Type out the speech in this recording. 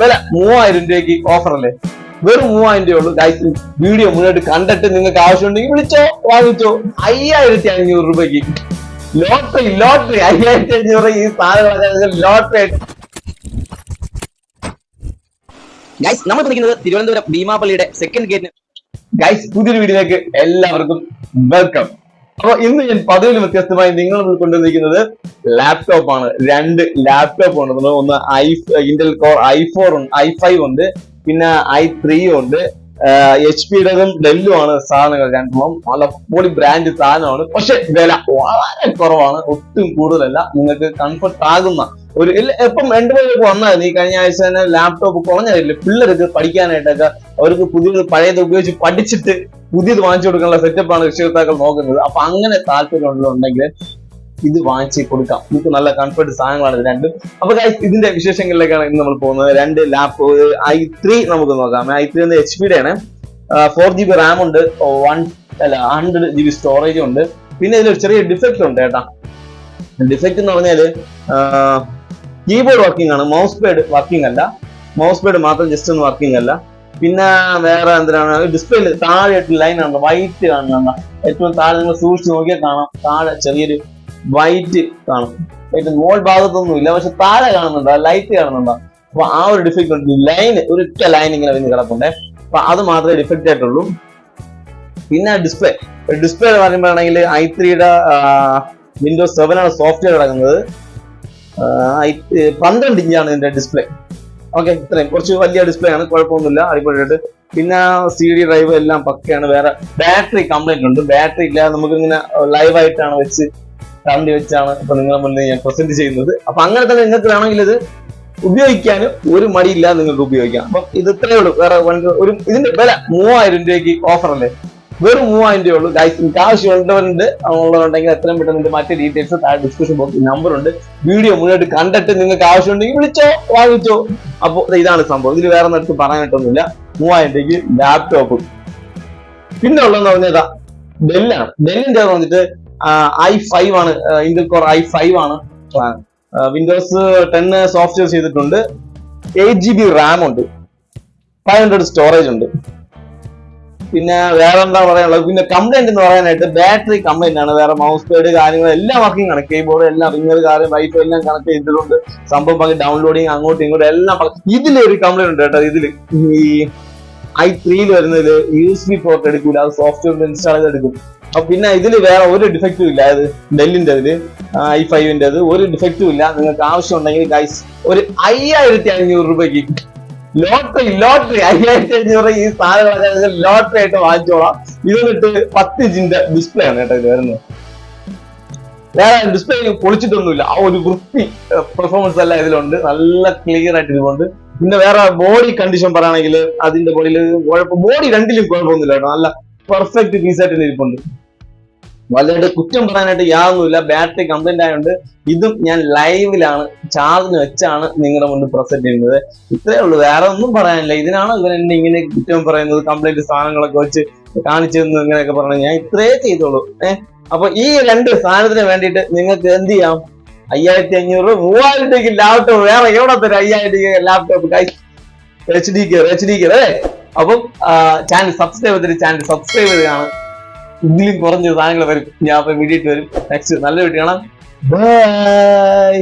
വില മൂവായിരം രൂപയ്ക്ക് ഓഫർ അല്ലേ? വെറും മൂവായിരം രൂപ ഉള്ളൂ. ഗൈസ് വീഡിയോ മുന്നോട്ട് കണ്ടിട്ട് നിങ്ങൾക്ക് ആവശ്യമുണ്ടെങ്കിൽ വിളിച്ചോ വാങ്ങിച്ചോ. അയ്യായിരത്തി അഞ്ഞൂറ് രൂപയ്ക്ക്. Lottery lottery. അയ്യായിരത്തി അഞ്ഞൂറ് ഈ സാധനങ്ങളൊക്കെ ലോട്ടറി ആയിട്ട്. ഗൈസ് നമ്മൾ പഠിക്കുന്നത് തിരുവനന്തപുരം ഭീമാപള്ളിയുടെ സെക്കൻഡ് ഗേറ്റിന് ഗൈസ് പുതിയൊരു വീഡിയോയിലേക്ക് എല്ലാവർക്കും വെൽക്കം അപ്പൊ ഇന്ന് ഞാൻ പതിവിന് വ്യത്യസ്തമായി നിങ്ങൾ കൊണ്ടുവന്നിരിക്കുന്നത് ലാപ്ടോപ്പ് ആണ്. രണ്ട് ലാപ്ടോപ്പ് ഉണ്ട്. ഒന്ന് i Intel core i four ഉണ്ട് ഐ ഫൈവ് ഉണ്ട് പിന്നെ ഐ ത്രീ ഉണ്ട്. എച്ച് പിയുടേതും ഡെല്ലുമാണ് സാധനങ്ങൾ രണ്ടും. നല്ല പൊളി ബ്രാൻഡ് സാധനമാണ്. പക്ഷെ വില വളരെ കുറവാണ്. ഒട്ടും കൂടുതലല്ല. നിങ്ങൾക്ക് കംഫർട്ട് ആകുന്ന ഒരു ഇപ്പം രണ്ടു പേരൊക്കെ വന്നായിരുന്നു. ഈ കഴിഞ്ഞ ആഴ്ച തന്നെ ലാപ്ടോപ്പ് കുറഞ്ഞതില്ല പിള്ളേർക്ക് പഠിക്കാനായിട്ടൊക്കെ അവർക്ക് പുതിയത് പഴയത് ഉപയോഗിച്ച് പഠിച്ചിട്ട് പുതിയത് വാങ്ങിച്ചു കൊടുക്കാനുള്ള സെറ്റപ്പാണ് രക്ഷകർത്താക്കൾ നോക്കുന്നത്. അപ്പൊ അങ്ങനെ താല്പര്യം ഉണ്ടെങ്കിൽ ഇത് വാങ്ങിച്ച് കൊടുക്കാം. നമുക്ക് നല്ല കംഫർട്ട് സാധനങ്ങളാണ് ഇത് രണ്ടും. അപ്പൊ ഇതിന്റെ വിശേഷങ്ങളിലേക്കാണ് ഇന്ന് നമ്മൾ പോകുന്നത്. രണ്ട് ലാപ്പ് ഐ ത്രീ നമുക്ക് നോക്കാം. ഐ ത്രീ എന്ന എച്ച് പിയുടെ ആണ് ഫോർ ജി ബി റാം ഉണ്ട്. വൺ അല്ല ഹൺഡ്രഡ് ജി ബി സ്റ്റോറേജ് ഉണ്ട്. പിന്നെ ഇതിലൊരു ചെറിയ ഡിഫക്റ്റ് ഉണ്ട് കേട്ടാ. ഡിഫക്റ്റ് എന്ന് പറഞ്ഞാൽ കീബോർഡ് വർക്കിംഗ് ആണ്. മൗസ് പാഡ് വർക്കിംഗ് അല്ല. മൗസ് പാഡ് മാത്രം ജസ്റ്റ് ഒന്ന് വർക്കിംഗ് അല്ല. പിന്നെ വേറെ എന്തിനാണ്? ഡിസ്പ്ലേയിൽ താഴെ ലൈൻ ആണ് വൈറ്റ് കാണുന്ന ഏറ്റവും താഴെ നിങ്ങൾ സൂക്ഷിച്ച് നോക്കിയാൽ കാണാം. താഴെ ചെറിയൊരു വൈറ്റ് കാണും. വൈറ്റ് മോൾ ഭാഗത്തൊന്നും ഇല്ല പക്ഷെ താഴെ കാണുന്നുണ്ട് ലൈറ്റ് കാണുന്നുണ്ടോ. അപ്പൊ ആ ഒരു ഡിഫക്റ്റ് ഉണ്ട്. ലൈൻ ഒരൊറ്റ ലൈൻ ഇങ്ങനെ വന്ന് കിടപ്പുണ്ട്. അപ്പൊ അത് മാത്രമേ ഡിഫക്റ്റ് ആയിട്ടുള്ളൂ. പിന്നെ ഡിസ്പ്ലേ ഡിസ്പ്ലേ പറയുമ്പോഴാണെങ്കിൽ ഐ ത്രീയുടെ വിൻഡോസ് സെവൻ ആണ് സോഫ്റ്റ്വെയർ ഐ പന്ത്രണ്ട് ഇഞ്ചാണ് ഇതിന്റെ ഡിസ്പ്ലേ ഓക്കെ ഇത്രയും. കുറച്ച് വലിയ ഡിസ്പ്ലേ ആണ് കുഴപ്പമൊന്നുമില്ല അടിപൊളിയായിട്ട്. പിന്നെ സി ഡി ഡ്രൈവ് എല്ലാം പക്കയാണ്. വേറെ ബാറ്ററി കംപ്ലൈന്റ് ഉണ്ട്. ബാറ്ററി ഇല്ലാതെ നമുക്ക് ഇങ്ങനെ ലൈവായിട്ടാണ് വെച്ച് കറണ്ട് വെച്ചാണ് ഇപ്പൊ നിങ്ങളുടെ മുന്നിൽ ഞാൻ പ്രസന്റ് ചെയ്യുന്നത്. അപ്പൊ അങ്ങനെ തന്നെ നിങ്ങൾക്ക് വേണമെങ്കിൽ ഇത് ഉപയോഗിക്കാനും ഒരു മടിയില്ലാതെ നിങ്ങൾക്ക് ഉപയോഗിക്കാം. അപ്പൊ ഇത് ഇത്രയേ ഉള്ളൂ. വേറെ ഒരു ഇതിന്റെ വില മൂവായിരം രൂപയ്ക്ക് ഓഫർ അല്ലേ? വെറും മൂവായിരം രൂപ ഉള്ളൂ. ഗൈസ് നിങ്ങൾക്ക് ആവശ്യമുള്ളവരുണ്ട്. ഉള്ളവരുണ്ടെങ്കിൽ എത്രയും പെട്ടെന്ന് ഇതിന്റെ മറ്റേ ഡീറ്റെയിൽസ് താഴെ ഡിസ്ക്രിപ്ഷൻ ബോക്സിൽ നമ്പർ ഉണ്ട്. വീഡിയോ മുന്നോട്ട് കണ്ടിട്ട് നിങ്ങൾക്ക് ആവശ്യമുണ്ടെങ്കിൽ വിളിച്ചോ വാങ്ങിച്ചോ. അപ്പൊ ഇതാണ് സംഭവം. ഇതിൽ വേറെ നേരത്ത് പറയാനായിട്ടൊന്നുമില്ല. മൂവായിരം രൂപയ്ക്ക് ലാപ്ടോപ്പ് പിന്നെ ഉള്ളതെന്ന് പറഞ്ഞാൽ ഡെല്ലാണ് ഡെല്ലിന്റെ വന്നിട്ട് ഐ ഫൈവ് ആണ് ഇന്റൽ കോർ ഐ ഫൈവ് ആണ് വിൻഡോസ് ടെൻ സോഫ്റ്റ്വെയർ ചെയ്തിട്ടുണ്ട്. എയ്റ്റ് ജി ബി റാം ഉണ്ട്. ഫൈവ് ഹൺഡ്രഡ് സ്റ്റോറേജ് ഉണ്ട്. പിന്നെ വേറെ എന്താ പറയാനുള്ളത്? പിന്നെ കംപ്ലൈന്റ് എന്ന് പറയാനായിട്ട് ബാറ്ററി കംപ്ലൈന്റ് ആണ്. വേറെ മൗസ് പേഡ് കാര്യങ്ങൾ എല്ലാം വർക്കിംഗ് ആണ്. കീബോർഡ് എല്ലാം റിംഗർ കാര്യം വൈഫ് എല്ലാം കണക്ട് ചെയ്തിട്ടുണ്ട്. സംഭവം ഡൗൺലോഡിങ് അങ്ങോട്ടും ഇങ്ങോട്ടും എല്ലാം ഇതിലൊരു കംപ്ലൈന്റ് ഉണ്ട് കേട്ടോ ഇതിൽ. ഈ ഐ ത്രീയിൽ വരുന്നതിൽ യു എസ് ബി പോർട്ട് എടുക്കൂല അത് സോഫ്റ്റ്വെയർ ഇൻസ്റ്റാൾ ചെയ്ത് എടുക്കും. അപ്പൊ പിന്നെ ഇതിൽ വേറെ ഒരു ഡിഫക്റ്റും ഇല്ല. അത് ഡെല്ലിന്റെ അതിൽ ഐ ഫൈവിന്റെ അത് ഒരു ഡിഫക്റ്റും ഇല്ല. നിങ്ങൾക്ക് ആവശ്യം ഉണ്ടെങ്കിൽ ഗൈസ് ഒരു അയ്യായിരത്തി അഞ്ഞൂറ് രൂപയ്ക്ക് ലോട്ടറി ലോട്ടറി അയ്യായിരത്തി അഞ്ഞൂറ് ഈ സാധനങ്ങളൊക്കെ ലോട്ടറി ആയിട്ട് വാങ്ങിച്ചോളാം. ഇത് വന്നിട്ട് പത്ത് ഇഞ്ചിന്റെ ഡിസ്പ്ലേ ആണ് കേട്ടോ ഇത് വരുന്നത്. വേറെ ഡിസ്പ്ലേ പൊളിച്ചിട്ടൊന്നുമില്ല. ആ ഒരു വൃത്തി പെർഫോമൻസ് എല്ലാം ഇതിലുണ്ട്. നല്ല ക്ലിയർ ആയിട്ട് ഇതുകൊണ്ട് പിന്നെ വേറെ ബോഡി കണ്ടീഷൻ പറയുകയാണെങ്കിൽ അതിന്റെ ബോഡിയിൽ കുഴപ്പം ബോഡി രണ്ടിലും കുഴപ്പമൊന്നുമില്ല കേട്ടോ. നല്ല പെർഫെക്റ്റ് പീസായിട്ട് ഇരിപ്പുണ്ട്. വളരെ കുറ്റം പറയാനായിട്ട് യാതൊന്നുമില്ല. ബാറ്ററി കംപ്ലൈന്റ് ആയതുകൊണ്ട് ഇതും ഞാൻ ലൈവിലാണ് ചാർജിന് വെച്ചാണ് നിങ്ങളുടെ മുന്നിൽ പ്രസന്റ് ചെയ്യുന്നത്. ഇത്രേ ഉള്ളൂ. വേറെ ഒന്നും പറയാനില്ല. ഇതിനാണ് ഇവർ എന്നെ ഇങ്ങനെ കുറ്റം പറയുന്നത് കംപ്ലൈന്റ് സാധനങ്ങളൊക്കെ വെച്ച് കാണിച്ചു തന്നു ഇങ്ങനെയൊക്കെ പറഞ്ഞു ഞാൻ ഇത്രേ ചെയ്തോളൂ ഏഹ് അപ്പൊ ഈ രണ്ട് സാധനത്തിന് വേണ്ടിയിട്ട് നിങ്ങൾക്ക് എന്ത് ചെയ്യാം? അയ്യായിരത്തി അഞ്ഞൂറ് മൂവായിരം ലാപ്ടോപ്പ് വേറെ എവിടെ തരും? അയ്യായിരം രൂപ ലാപ്ടോപ്പ് കൈ H D K H D K അല്ലേ? അപ്പം ചാനൽ സബ്സ്ക്രൈബ് ചെയ്തിട്ട് ചാനൽ സബ്സ്ക്രൈബ് ചെയ്താണ്. ഇതിലും കുറഞ്ഞ സാധനങ്ങൾ വരും. ഞാൻ അപ്പൊ വീഡിയോ വരും. നെക്സ്റ്റ് നല്ല വീട്ടിൽ കാണാം. ബൈ